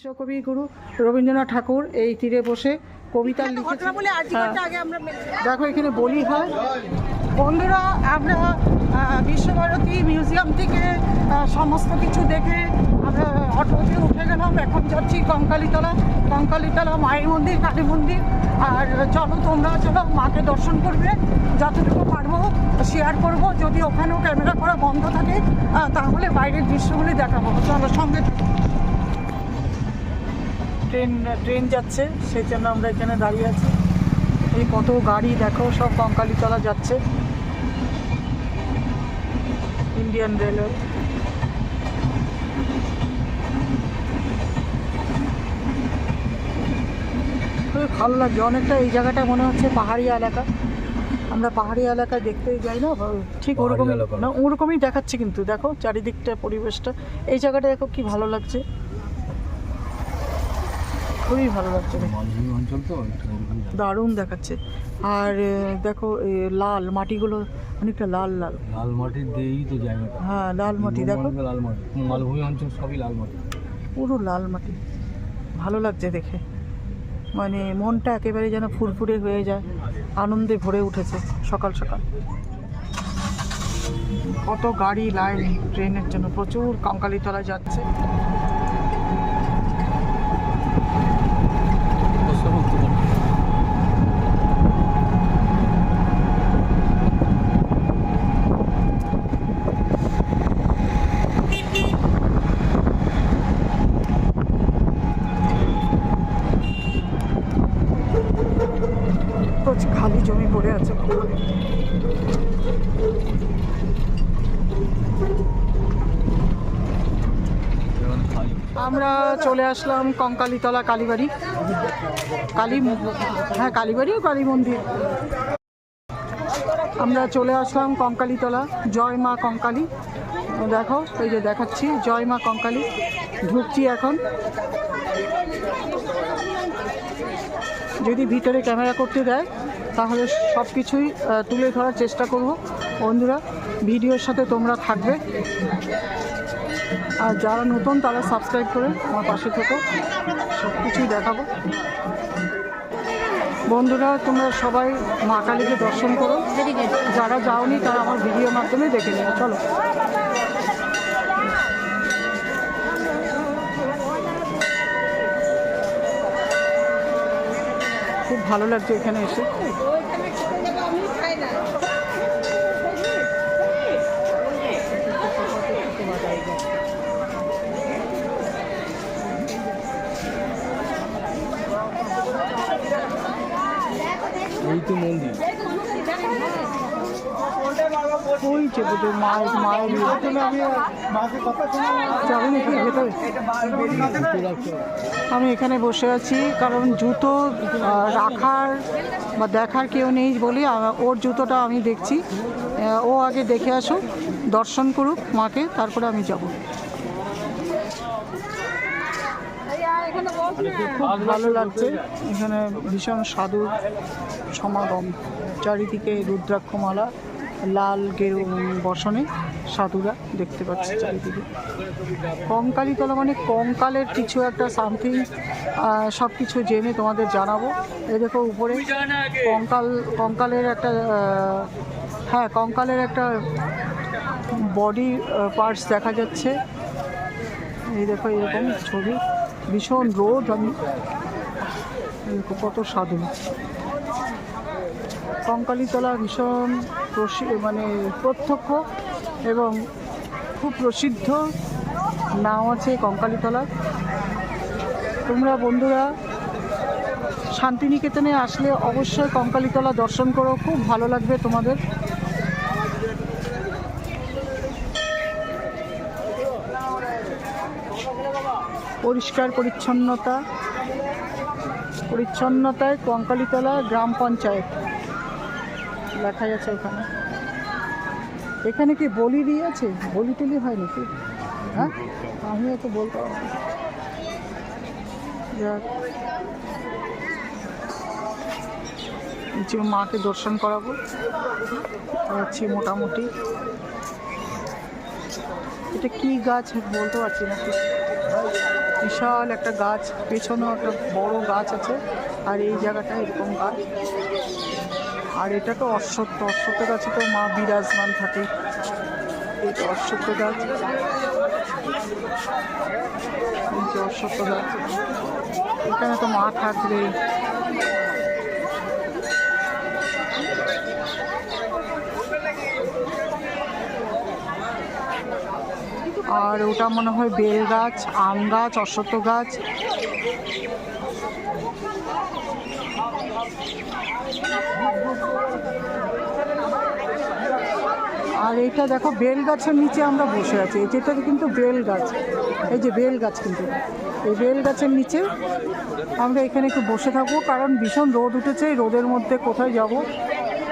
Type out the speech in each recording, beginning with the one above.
বিশ্বকবি গুরু রবীন্দ্রনাথ ঠাকুর এই তীরে বসে কবিতা লিখেছে হ্যাঁ। দেখো এখানে বলি হয়। বন্ধুরা আমরা বিশ্বভারতী মিউজিয়াম থেকে সমস্ত কিছু দেখে আমরা অটোতে উঠে গেলাম। এখন যাচ্ছি কঙ্কালীতলা। কঙ্কালীতলা মায়ের মন্দির কালী মন্দির। আর চলো তোমরা চলো মাকে দর্শন করবে। যতটুকু পারব শেয়ার করব। যদি ওখানেও ক্যামেরা করা বন্ধ থাকে তাহলে বাইরের দৃশ্যগুলি দেখাবো। চলো সঙ্গে। ট্রেন ট্রেন যাচ্ছে সেই জন্য আমরা এখানে দাঁড়িয়ে আছি। এই কত গাড়ি দেখো সব কঙ্কালীতলা যাচ্ছে। ইন্ডিয়ান রেলওয়ে খুবই ভালো লাগছে অনেকটা এই জায়গাটা মনে হচ্ছে পাহাড়ি এলাকা। আমরা পাহাড়ি এলাকায় দেখতেই যাই না ঠিক ওরকমই। না ওরকমই দেখাচ্ছে কিন্তু দেখো চারিদিকটা পরিবেশটা। এই জায়গাটা দেখো কি ভালো লাগছে। খুবই ভালো লাগছে দারুণ দেখাচ্ছে। আর দেখো লাল মাটিগুলো অনেকটা লাল লাল। লাল মাটির দিয়েই তো জায়গাটা। হ্যাঁ লাল মাটি দেখো। লাল মাটি। মালভূমি অঞ্চল সবই লাল মাটি। পুরো লাল মাটি। ভালো লাগছে দেখে। মানে মনটা একেবারে যেন ফুরফুরে হয়ে যায়। আনন্দে ভরে উঠেছে সকাল সকাল। কত গাড়ি লাইন ট্রেনের জন্য প্রচুর কঙ্কালীতলা যাচ্ছে প্রচুর খালি জমি পড়ে আছে যেমন খালি আমরা চলে আসলাম কঙ্কালীতলা কালীবাড়ি। কালী হ্যাঁ কালীবাড়ি ও কালী মন্দির। আমরা চলে আসলাম কঙ্কালীতলা। জয় মা কঙ্কালী। দেখো, এই যে দেখাচ্ছি, জয় মা কঙ্কালী। ঢুকছি এখন। যদি ভিতরে ক্যামেরা করতে দেয়, তাহলে সব কিছুই তুলে ধরার চেষ্টা করব। বন্ধুরা, ভিডিওর সাথে তোমরা থাকবে। আর যারা নতুন, তারা সাবস্ক্রাইব করে আমার পাশে থেকো। সব কিছুই দেখাবো। বন্ধুরা, তোমরা সবাই মা কালীকে দর্শন করো। যারা যাওনি, তারা আমার ভিডিওর মাধ্যমে দেখে নিও। চলো। খুব ভালো লাগছে এখানে এসে। তো মন্দির। ওই যে বোধহয় মায়ের মায়ের। যাবে ভেতরে। আমি এখানে বসে আছি কারণ জুতো রাখার বা দেখার কেউ নেই বলে ওর জুতোটা আমি দেখছি। ও আগে দেখে আসুক দর্শন করুক মাকে তারপরে আমি যাব। ভালো লাগছে। এখানে ভীষণ সাধুর সমাগম, চারিদিকে রুদ্রাক্ষমালা, লাল গেরু বসনে সাধুরা দেখতে পাচ্ছি চারিদিকে। কঙ্কালীতলা মানে কঙ্কালের কিছু একটা সামথিং সব কিছু জেনে তোমাদের জানাব। এই দেখো উপরে কঙ্কাল, কঙ্কালের একটা হ্যাঁ কঙ্কালের একটা বডি পার্টস দেখা যাচ্ছে। এই দেখো এরকম ছবি। ভীষণ রোদ, আমি কত সাধু কঙ্কালীতলা ভীষণ মানে প্রত্যক্ষ এবং খুব প্রসিদ্ধ নাম আছে কঙ্কালীতলা তোমরা বন্ধুরা শান্তিনিকেতনে আসলে অবশ্যই কঙ্কালীতলা দর্শন করো, খুব ভালো লাগবে তোমাদের। পরিষ্কার পরিচ্ছন্নতা, পরিচ্ছন্নতায় কঙ্কালীতলা গ্রাম পঞ্চায়েত লেখা আছে ওখানে। এখানে কি বলি দিয়েছে? বলি টলি হয় নাকি হ্যাঁ? আমিও তো বলতে মাকে দর্শন করাবো যাচ্ছি মোটামুটি। এটা কি গাছ বলতে পারছি না। বিশাল একটা গাছ, পেছনেও একটা বড় গাছ আছে, আর এই জায়গাটা এরকম গাছ। আর এটা তো অশ্বত্থ অশ্বত্থ গাছে তো মা বিরাজমান থাকে। তো অশ্বত্থ গাছ। অশ্বত্থ গাছ। এখানে তো মা থাকবেই। আর ওটা মনে হয় বেল গাছ, আম গাছ, অশ্বত্থ গাছ। আর এটা দেখো, বেল গাছের নিচে আমরা বসে আছি। যেটা কিন্তু বেল গাছ। এই যে বেল গাছ কিন্তু। এই বেল গাছের নিচে আমরা এখানে একটু বসে থাকব, কারণ ভীষণ রোদ উঠেছে। রোদের মধ্যে কোথায় যাব?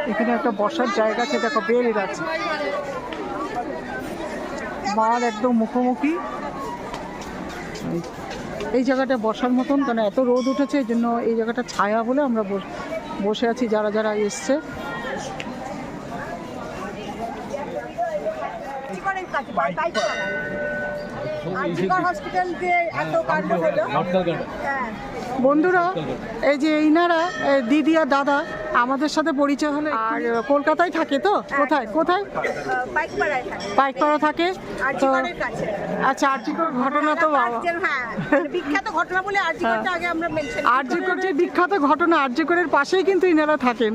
এখানে একটা বসার জায়গা আছে। দেখো, বেল গাছ। মাল একদম মুখোমুখি। এই- জায়গাটা বসার মতন কারণ এত রোদ উঠেছে এই জন্য এই জায়গাটা ছায়া বলে আমরা বস- বসে আছি যারা যারা এসছে। হসপিটাল যে এত কাণ্ড হলো ঘটকাল কাটা হ্যাঁ। বন্ধুরা এই যে ইনারা দিদি আর দাদা আমাদের সাথে পরিচয় হলো আর কলকাতায় থাকে তো? কোথায়? কোথায়? পাড়ায় থাকে। পাইকপাড়া থাকে? তো আচ্ছা আর্যিকর ঘটনা তো বাবা। হ্যাঁ মানে বিখ্যাত ঘটনা বলে আরজিকরটা আগে আমরা মেনশন আর্যকর যে বিখ্যাত ঘটনা আর্যকরের পাশেই কিন্তু ইনারা থাকেন।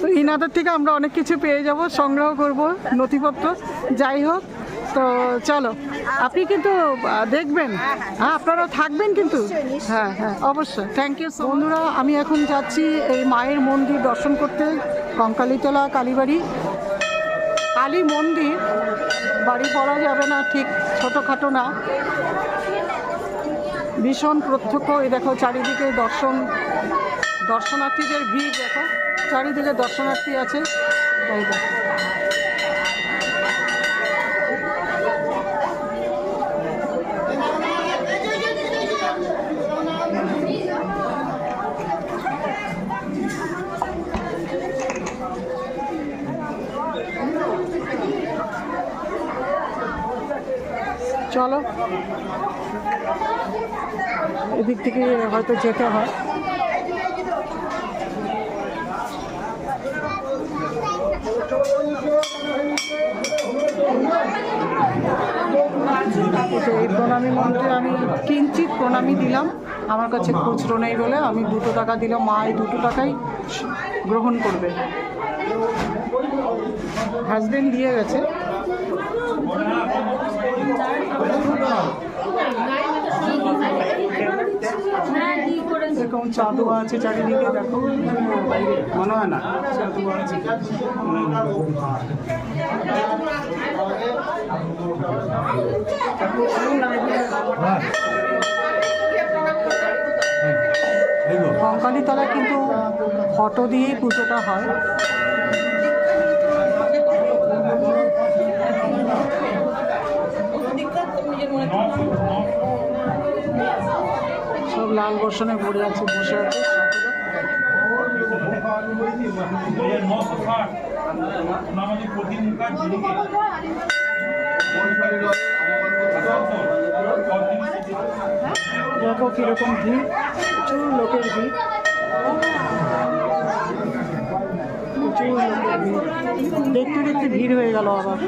তো ইনাদের থেকে আমরা অনেক কিছু পেয়ে যাব সংগ্রহ করব নথিপত্র। যাই হোক তো চলো, আপনি কিন্তু দেখবেন। হ্যাঁ আপনারা থাকবেন কিন্তু। হ্যাঁ হ্যাঁ অবশ্যই। থ্যাংক ইউ বন্ধুরা, আমি এখন যাচ্ছি এই মায়ের মন্দির দর্শন করতে, কঙ্কালীতলা, কালীবাড়ি। কালী মন্দির, বাড়ি পড়া যাবে না, ঠিক ছোটোখাটো না। ভীষণ প্রত্যক্ষ, এই দেখো চারিদিকে দর্শন, দর্শনার্থীদের ভিড়, দেখো। চারিদিকে দর্শনার্থী আছে। এই দেখো। চলো। এদিক থেকে হয়তো যেতে হয়। এই প্রণামী মন্ত্রে আমি কিঞ্চিত প্রণামী দিলাম। আমার কাছে খুচরো নেই বলে আমি দুটো টাকা দিলাম। মা এই দুটো টাকাই গ্রহণ করবে। হাজবেন্ড দিয়ে গেছে। এরকম চাঁদও আছে চারিদিকে দেখো। মনে হয় না। চাঁদও আছে। কঙ্কালীতলায় কিন্তু ফটো দিয়েই পুজোটা হয়। লাল বর্ষণে পড়ে আছে, বসে আছে, দেখো কীরকম ভিড়, প্রচুর লোকের ভিড়। দেখতে দেখতে ভিড় হয়ে গেল আবার।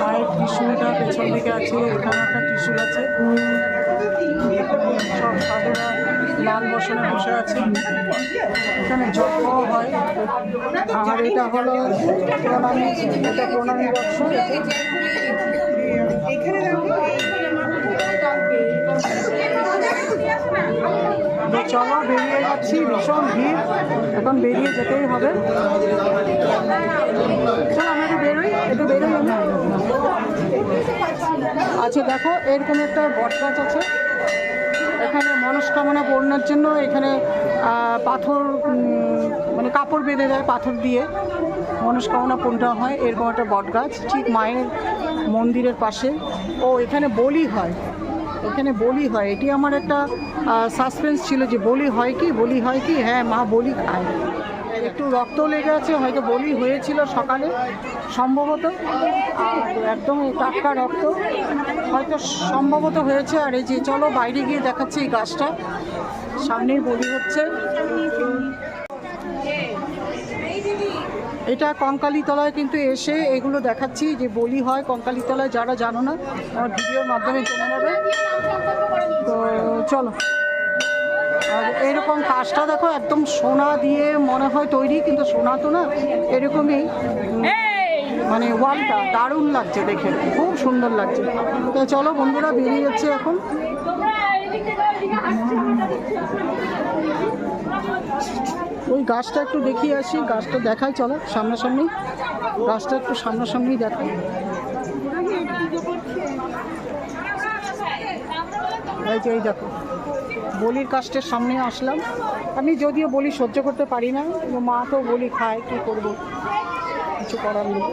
মায়ের ত্রিশুলটা পেছন দিকে আছে, এখানে একটা ত্রিশুল আছে। সব সাধুরা লাল বসনে বসে আছে। এখানে যজ্ঞ হয়। আর এটা হলো প্রণামী, এটা প্রণামী তো চলো বেরিয়ে যাচ্ছি, ভীষণ ভিড়। এখন বেরিয়ে যেতেই হবে। চলো, আমরা একটু বেরোই একটু বেরোই আমি আচ্ছা দেখো, এরকম একটা বট গাছ আছে। এখানে মনস্কামনা পূর্ণের জন্য এখানে পাথর মানে কাপড় বেঁধে দেয় পাথর দিয়ে। মনস্কামনা পূর্ণ হয়, এরকম একটা বট গাছ, ঠিক মায়ের মন্দিরের পাশে। ও, এখানে বলি হয়। এখানে বলি হয়। এটি আমার একটা সাসপেন্স ছিল যে বলি হয় কি? বলি হয় কি? হ্যাঁ মা বলি খায়। একটু রক্ত লেগে আছে, হয়তো বলি হয়েছিল সকালে, সম্ভবত। একদম টাটকা রক্ত। হয়তো সম্ভবত হয়েছে, আর এই যে চলো বাইরে গিয়ে দেখাচ্ছে এই গাছটা। সামনেই বলি হচ্ছে। এটা কঙ্কালীতলায় কিন্তু এসে এগুলো দেখাচ্ছি, যে বলি হয় কঙ্কালীতলায়, যারা জানো না, আমার ভিডিওর মাধ্যমে জেনে নেবে। তো চলো। আর এরকম কাজটা দেখো, একদম সোনা দিয়ে মনে হয় তৈরি, কিন্তু সোনা তো না, এরকমই মানে ওয়ালটা দারুণ লাগছে দেখে, খুব সুন্দর লাগছে। তো চলো বন্ধুরা, বেরিয়ে যাচ্ছে এখন। ওই গাছটা একটু দেখিয়ে আসি, গাছটা দেখাই, চলো, সামনাসামনি। গাছটা একটু সামনাসামনি দেখাই। এই দেখো। বলির কাস্টের সামনে আসলাম। আমি যদিও বলি সহ্য করতে পারি না মা তো বলি খায়, কী করব? কিছু করার নেই।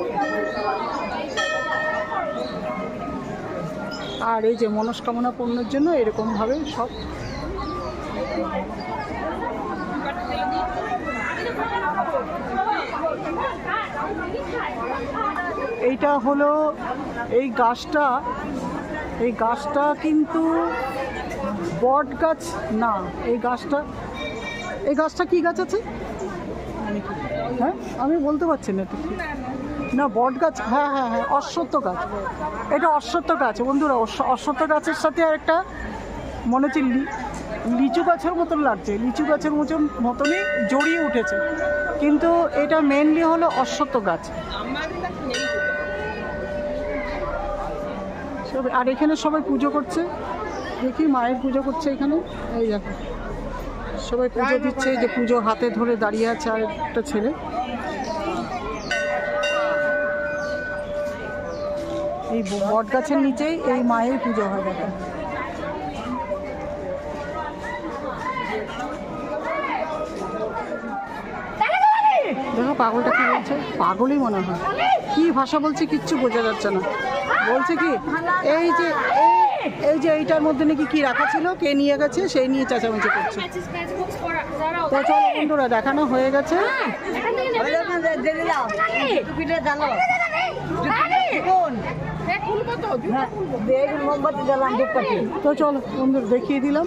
আর এই যে মনস্কামনা পূর্ণের জন্য এরকমভাবে সব। এইটা হলো এই গাছটা এই গাছটা কিন্তু বট গাছ? না, এই গাছটা এই গাছটা কি গাছ আছে? হ্যাঁ আমি বলতে পারছি না না, বট গাছ হ্যাঁ হ্যাঁ হ্যাঁ অশ্বত্থ গাছ। এটা অশ্বত্থ গাছ, বন্ধুরা, অশ্ব- অশ্বত্থ গাছের সাথে আর একটা, মনে হচ্ছে লিচু গাছের মতন লাগছে। লিচু গাছের মতন মতনই জড়িয়ে উঠেছে। কিন্তু এটা মেনলি হলো অশ্বত্থ গাছ। আর এখানে সবাই পুজো করছে। দেখি মায়ের পুজো করছে এখানে। এই দেখো। সবাই পুজো দিচ্ছে যে পুজো হাতে ধরে দাঁড়িয়ে আছে আর একটা ছেলে। এই বট গাছের নিচেই এই মায়ের পুজো হয় দেখো। দেখো পাগলটা কি বলছে? পাগলই মনে হয়। কি ভাষা বলছে কিচ্ছু বোঝা যাচ্ছে না। বলছে কি এই যে এই- এই যে এইটার মধ্যে নাকি কি রাখা ছিল? কে নিয়ে গেছে সেই নিয়ে চেঁচামেচি করছে। তো চলো বন্ধুরা দেখানো হয়ে গেছে। তো চলো বন্ধুরা দেখিয়ে দিলাম।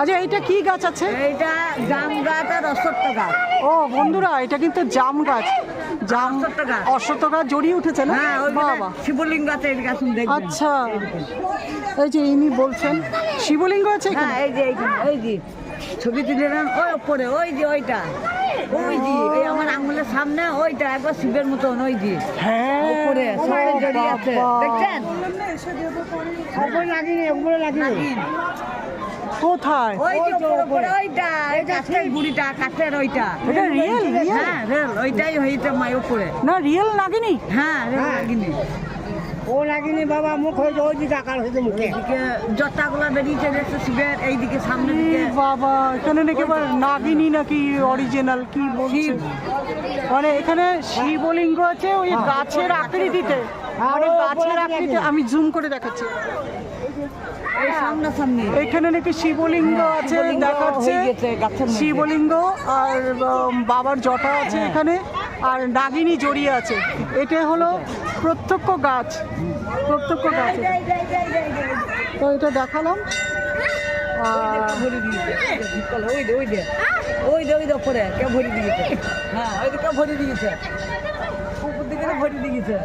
আচ্ছা এইটা কি গাছ আছে? এইটা জাম গাছ আর অশ্বত্থ গাছ। ও বন্ধুরা এটা কিন্তু জাম গাছ। জাম অশ্বত্থ গাছ। জড়িয়ে উঠেছে না? হ্যাঁ ওই বাবা। শিবলিঙ্গ আছে আচ্ছা। এই যে ইনি বলছেন শিবলিঙ্গ আছে হ্যাঁ এই যে এই যে ছবি তুলে নেন ওই ওপরে ওই যে ওইটা। ওই যে এই আমার আঙুলের সামনে ওইটা একবার শিবের মতন ওই যে। হ্যাঁ। উপরে সবাই জড়িয়ে আছে। দেখছেন? ওপরে ওপরে কোথায়? ওই যে উপরে উপরে ওইটা কাঠের গুড়িটা কাঠের ওইটা। এটা রিয়েল রিয়েল হ্যাঁ রেল ওইটাই হইতে মাই উপরে। না রিয়েল নাগিনি? হ্যাঁ লাগিনি ও লাগিনি বাবা মুখ হয়েছে ওই দিকে আকার হয়েছে মুখে। জটাগুলা বেরিয়েছে দেখছে শিবের এইদিকে দিকে। বাবা এখানে নাকি আবার নাগিনী নাকি অরিজিনাল কি বলছে? মানে এখানে শিবলিঙ্গ আছে ওই গাছের আকৃতিতে। মানে গাছের আকৃতি আমি জুম করে দেখাচ্ছি। এখানে নাকি শিবলিঙ্গ আছে দেখাচ্ছে। হয়ে। শিবলিঙ্গ আর বাবার জটা আছে এখানে আর নাগিনী জড়িয়ে আছে। এটা হলো প্রত্যক্ষ গাছ প্রত্যক্ষ গাছ। তো এটা দেখালাম। আর ভরি দিয়েছে ওই ওই দে ওই দে ওই উপরে কে ভরি দিয়েছে। হ্যাঁ ভরি দিয়েছে। উপর দিকে ভরি দিয়েছে।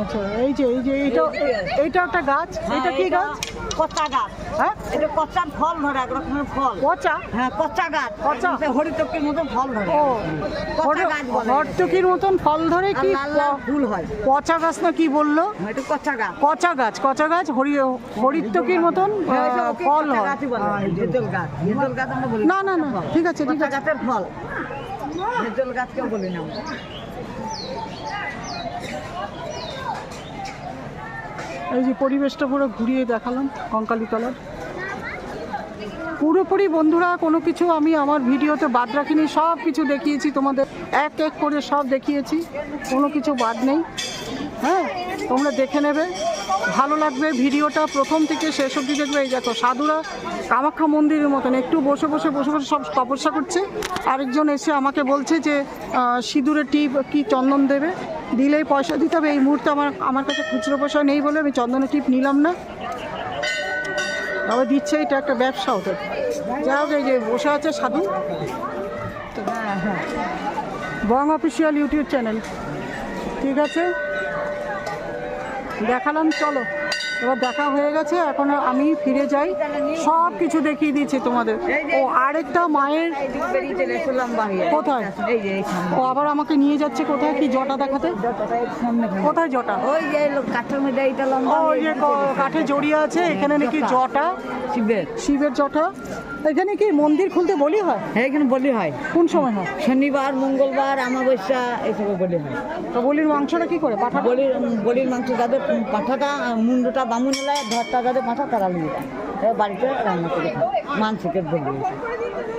আচ্ছা এই যে এই যে এইটা এইটা একটা গাছ? এটা কি গাছ? কচ্চা গাছ। হ্যাঁ? এটা কচ্চার ফল ধরে এক রকমের ফল। পচা হ্যাঁ কচ্চা গাছ। কচ্চা? হরিতকের মতো ফল ধরে। ও গাছ বলে। মতন ফল ধরে কি লাল লাল ফুল হয়। পচা গাছ না কি বলল? হ্যাঁ, এটা কচ্চা গাছ। কচা গাছ কচা গাছ হরি হরিত্তকির মতন হ্যাঁ, ফল হয়। গাছই গাছ। হেজল গাছ আমরা বলি। না না না ঠিক আছে ঠিক আছে। গাছের ফল। হেজল গাছকেও বলি না এই যে পরিবেশটা পুরো ঘুরিয়ে দেখালাম কঙ্কালীতলার। পুরোপুরি বন্ধুরা, কোনো কিছু আমি আমার ভিডিওতে বাদ রাখিনি, সব কিছু দেখিয়েছি তোমাদের, এক এক করে সব দেখিয়েছি, কোনো কিছু বাদ নেই। হ্যাঁ তোমরা দেখে নেবে, ভালো লাগবে ভিডিওটা, প্রথম থেকে শেষ অবধি দেখবে। এই দেখো, সাধুরা কামাখ্যা মন্দিরের মতন, একটু বসে বসে বসে বসে সব তপস্যা করছে। আরেকজন এসে আমাকে বলছে যে সিঁদুরে টিপ কি চন্দন দেবে? দিলেই পয়সা দিতে হবে, এই মুহূর্তে আমার আমার কাছে খুচরো পয়সা নেই বলে আমি চন্দনের টিপ নিলাম না। তবে দিচ্ছে, এটা একটা ব্যবসা ওদের। যা হোক, এই যে বসে আছে সাধু। হ্যাঁ হ্যাঁ বং অফিসিয়াল ইউটিউব চ্যানেল। ঠিক আছে? দেখালাম, চলো। এবার দেখা হয়ে গেছে এখন আমি ফিরে যাই। সব কিছু দেখিয়ে দিয়েছি তোমাদের। ও আরেকটা মায়ের কোথায়? ও আবার আমাকে নিয়ে যাচ্ছে কোথায়? কি জটা দেখাতে। কোথায় জটা? ওই যে কাঠের মধ্যে এইটা লম্বা ওই যে কাঠে জড়িয়ে আছে এখানে নাকি জটা? শিবের। শিবের জটা? এখানে কি মন্দির খুলতে বলি হয়? হ্যাঁ এখানে বলি হয়। কোন সময় হয়? শনিবার মঙ্গলবার আমাবস্যা এইসবে বলি হয়। তো বলির মাংসটা কি করে? পাঠা বলির বলির মাংস যাদের পাঠাটা মুন্ডটা বামুন এলায় ধরটা যাদের পাঠা তারা নিয়ে যায়। এবার বাড়িতে রান্না করে খায়। মানসিকের বলি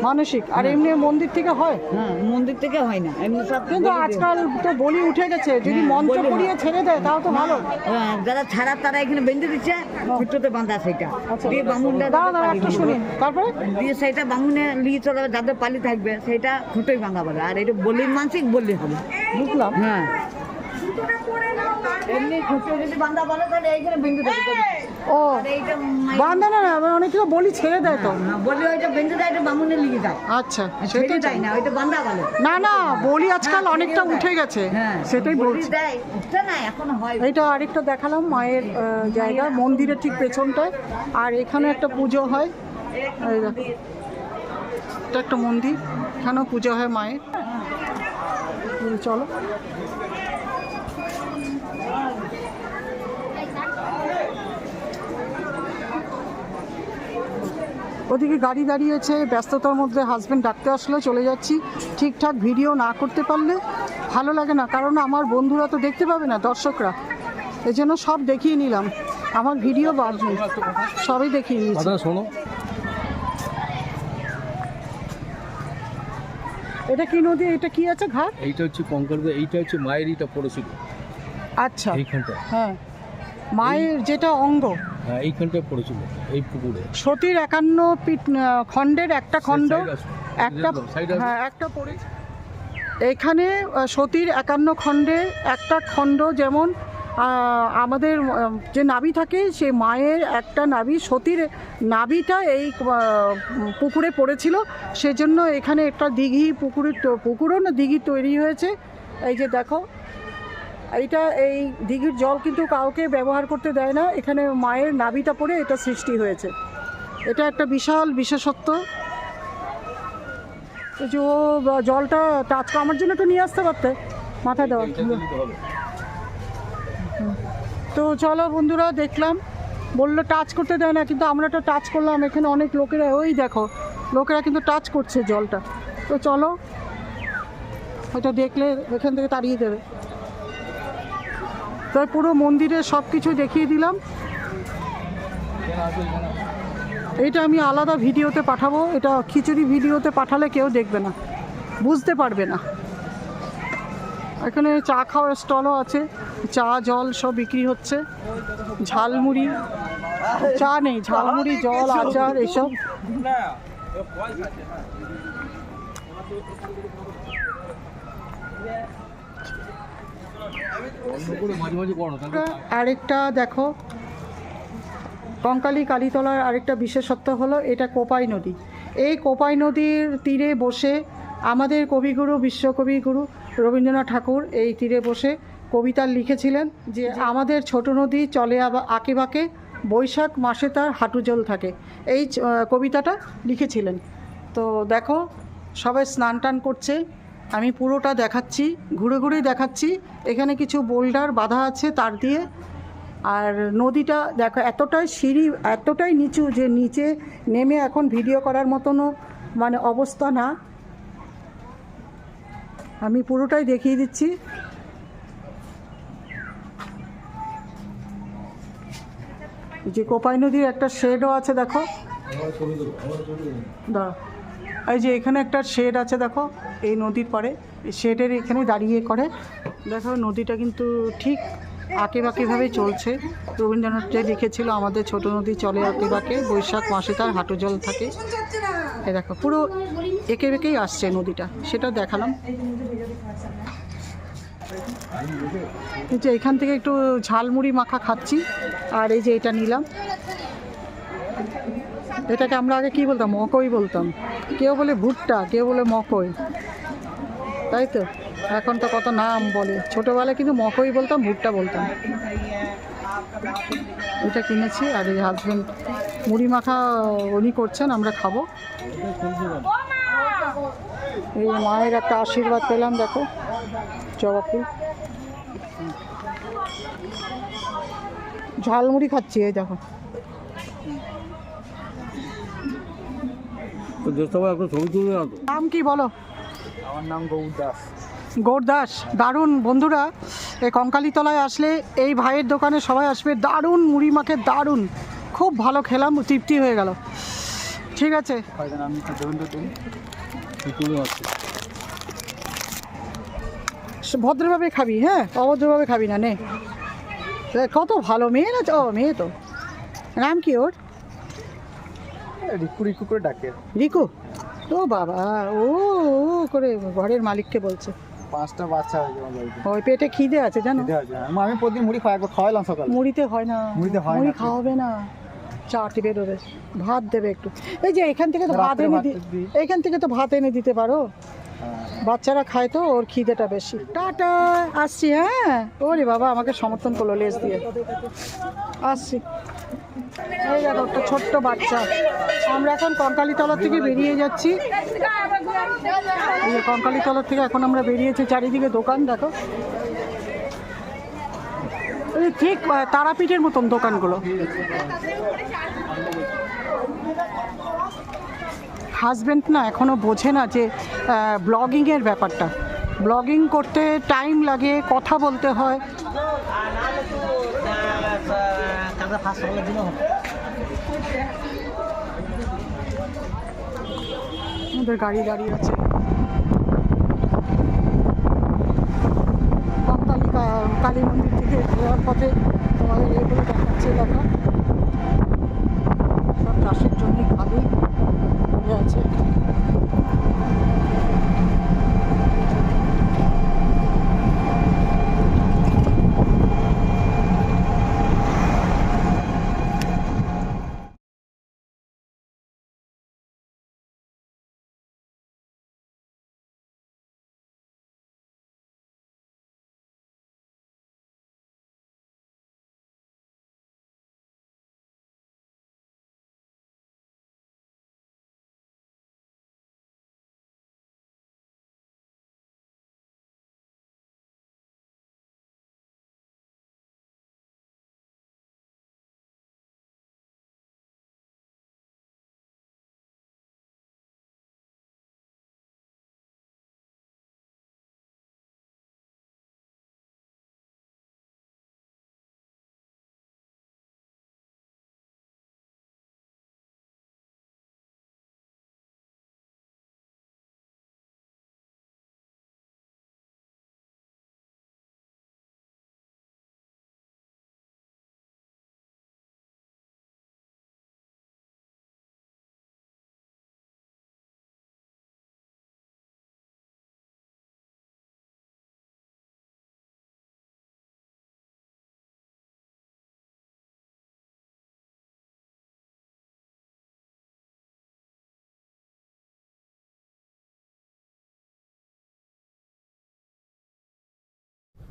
মানসিক। আর এমনি মন্দির থেকে হয়? হ্যাঁ মন্দির থেকে হয় না। এমনি সব কিন্তু আজকাল তো বলি উঠে গেছে। যদি হ্যাঁ, মঞ্চ বলি করিয়ে ছেড়ে দেয় তাও তো ভালো। হ্যাঁ, যারা ছাড়া তারা এখানে বেঁধে দিচ্ছে ছোটতে বাঁধা সেটা। দিয়ে বামুনটা দাঁড়া দাঁড়া একটু শুনি তারপরে? দিয়ে সেটা বামুনে নিয়ে চলে যাবে, যাদের পালি থাকবে সেটা খুঁটোই বাঁধা বলে। আর এটা বলির মানসিক বললি হবে। বুঝলাম। হ্যাঁ। ও আর এইটা না না অনেক বলি ছেড়ে দেয় তো। বলি ওইটা বেঁধে দেয় এটা বামুনে লিখে যায়। আচ্ছা সেটাই না ওইটা বাঁধা বলে। না না বলি আজকাল হ্যাঁ, অনেকটা উঠে গেছে হ্যাঁ সেটাই বলছি। হয়। এইটা আরেকটা দেখালাম মায়ের জায়গা মন্দিরের ঠিক পেছনটায়। আর এখানে একটা পুজো হয়। এটা একটা মন্দির এখানেও পুজো হয় মায়ের। চলো। ওদিকে গাড়ি দাঁড়িয়েছে ব্যস্ততার মধ্যে হাজব্যান্ড ডাকতে আসলো চলে যাচ্ছি। ঠিকঠাক ভিডিও না করতে পারলে ভালো লাগে না কারণ আমার বন্ধুরা তো দেখতে পাবে না দর্শকরা। এই জন্য সব দেখিয়ে নিলাম। আমার ভিডিও বাড়বে সবই দেখিয়ে নিয়েছি। কথাটা শোনো। এটা কি নদী? এটা কি আছে ঘাট? এইটা হচ্ছে কঙ্কাল এইটা হচ্ছে মায়ের এটা পড়েছিল। আচ্ছা। এইখানটা হ্যাঁ। মায়ের যেটা অঙ্গ। হ্যাঁ পড়েছিল এই পুকুরে। সতীর একান্ন খণ্ডের একটা খণ্ড একটা। হ্যাঁ একটা পড়ে এখানে সতীর একান্ন খণ্ডের একটা খণ্ড যেমন আমাদের যে নাভি থাকে সে মায়ের একটা নাভি সতীর নাভিটা এই পুকুরে পড়েছিল। সেজন্য এখানে একটা দিঘি পুকুরের পুকুরও না দিঘি তৈরি হয়েছে। এই যে দেখো এইটা এই দিঘির জল কিন্তু কাউকে ব্যবহার করতে দেয় না। এখানে মায়ের নাভিটা পড়ে এটা সৃষ্টি হয়েছে। এটা একটা বিশাল বিশেষত্ব। যে ও জলটা টাচ আমার জন্য তো নিয়ে আসতে পারতে মাথায় দেওয়া। তো চলো বন্ধুরা দেখলাম। বলল টাচ করতে দেয় না কিন্তু আমরা তো টাচ করলাম। এখানে অনেক লোকেরা ওই দেখো লোকেরা কিন্তু টাচ করছে জলটা। তো চলো এটা দেখলে এখান থেকে তাড়িয়ে দেবে। তাই পুরো মন্দিরের সব কিছু দেখিয়ে দিলাম। এটা আমি আলাদা ভিডিওতে পাঠাবো। এটা খিচুড়ি ভিডিওতে পাঠালে কেউ দেখবে না। বুঝতে পারবে না। এখানে চা খাওয়ার স্টলও আছে। চা, জল সব বিক্রি হচ্ছে। ঝালমুড়ি। চা নেই, ঝালমুড়ি, জল, আচার, এসব। আরেকটা দেখো। কঙ্কালী কালীতলার আরেকটা বিশেষত্ব হলো এটা কোপাই নদী। এই কোপাই নদীর তীরে বসে আমাদের কবিগুরু বিশ্বকবিগুরু রবীন্দ্রনাথ ঠাকুর এই তীরে বসে কবিতা লিখেছিলেন যে আমাদের ছোট নদী চলে আঁকে বাঁকে বৈশাখ মাসে তার হাঁটু জল থাকে। এই কবিতাটা লিখেছিলেন। তো দেখো সবাই স্নান টান করছে। আমি পুরোটা দেখাচ্ছি, ঘুরে ঘুরে দেখাচ্ছি। এখানে কিছু বোল্ডার বাঁধা আছে তার দিয়ে। আর নদীটা দেখো, এতটাই সিঁড়ি, এতটাই নিচু যে নিচে নেমে এখন ভিডিও করার মতনও মানে অবস্থা না। আমি পুরোটাই দেখিয়ে দিচ্ছি। যে কোপাই নদীর একটা শেডও আছে, দেখো। দাঁড়া এই যে এখানে একটা শেড আছে, দেখো, এই নদীর এই শেডের এখানে দাঁড়িয়ে করে। দেখো, নদীটা কিন্তু ঠিক আঁকে বাঁকেভাবেই চলছে। রবীন্দ্রনাথ যে লিখেছিল, আমাদের ছোট নদী চলে আঁকে বাঁকে বৈশাখ মাসে তার হাঁটু জল থাকে। এ দেখো, পুরো এঁকে বেঁকেই আসছে নদীটা, সেটা দেখালাম। যে এখান থেকে একটু ঝালমুড়ি মাখা খাচ্ছি, আর এই যে এটা নিলাম। এটাকে আমরা আগে কি বলতাম? মকই বলতাম। কেউ বলে ভুট্টা, কেউ বলে মকই। তাই তো? এখন তো কত নাম বলে। ছোটোবেলায় কিন্তু মকই বলতাম, ভুট্টা বলতাম। এটা কিনেছি, আর এই হাজব্যান্ড মুড়ি মাখা উনি করছেন, আমরা খাব। এই মায়ের একটা আশীর্বাদ পেলাম, দেখো। জবা ফুল ঝালমুড়ি খাচ্ছি, এই দেখো। ছবি না তো? নাম কি বলো? আমার নাম গৌর দাস। গৌর দাস দারুণ। বন্ধুরা এই কঙ্কালীতলায় আসলে এই ভাইয়ের দোকানে সবাই আসবে। দারুণ মুড়ি মাখে দারুণ। খুব ভালো খেলাম তৃপ্তি হয়ে গেল। ঠিক আছে। ভদ্রভাবে খাবি হ্যাঁ? অভদ্রভাবে খাবি না নে। কত ভালো মেয়ে না? ও মেয়ে তো। নাম কি ওর? রিকু রিকু করে ডাকে। রিকু? ও বাবা ও ও করে ঘরের মালিককে বলছে। পাঁচটা বাচ্চা হয়েছে আমার বাড়িতে। ওই পেটে খিদে আছে জানো? আছে আমি প্রতিদিন মুড়ি খাওয়া একবার খাওয়াইলাম সকালে। মুড়িতে হয় না। মুড়িতে হয় মুড়ি না। খাওয়াবে না। চাটি বেরোবে ভাত দেবে একটু। এই যে এখান থেকে তো ভাত রাত্রে এনে ভাত দি- দিই। এইখান থেকে তো ভাত এনে দিতে পারো। বাচ্চারা খায় তো ওর খিদেটা বেশি। টাটা আসছি হ্যাঁ। ওরে বাবা আমাকে সমর্থন করল লেজ দিয়ে। আসছি। এই দেখো, একটা ছোট্ট বাচ্চা। আমরা এখন কঙ্কালীতলা থেকে বেরিয়ে যাচ্ছি। এই যে কঙ্কালীতলা থেকে এখন আমরা বেরিয়েছি চারিদিকে দোকান, দেখো। ঠিক তারাপীঠের মতন দোকানগুলো। হাজব্যান্ড না এখনও বোঝে না যে ব্লগিংয়ের ব্যাপারটা। ব্লগিং করতে টাইম লাগে, কথা বলতে হয়। আমাদের গাড়ি দাঁড়িয়ে আছে। কালী মন্দির থেকে যাওয়ার পথে তোমাদের এগুলো দেখাচ্ছে দেখা সব চাষের জন্য খালি আছে।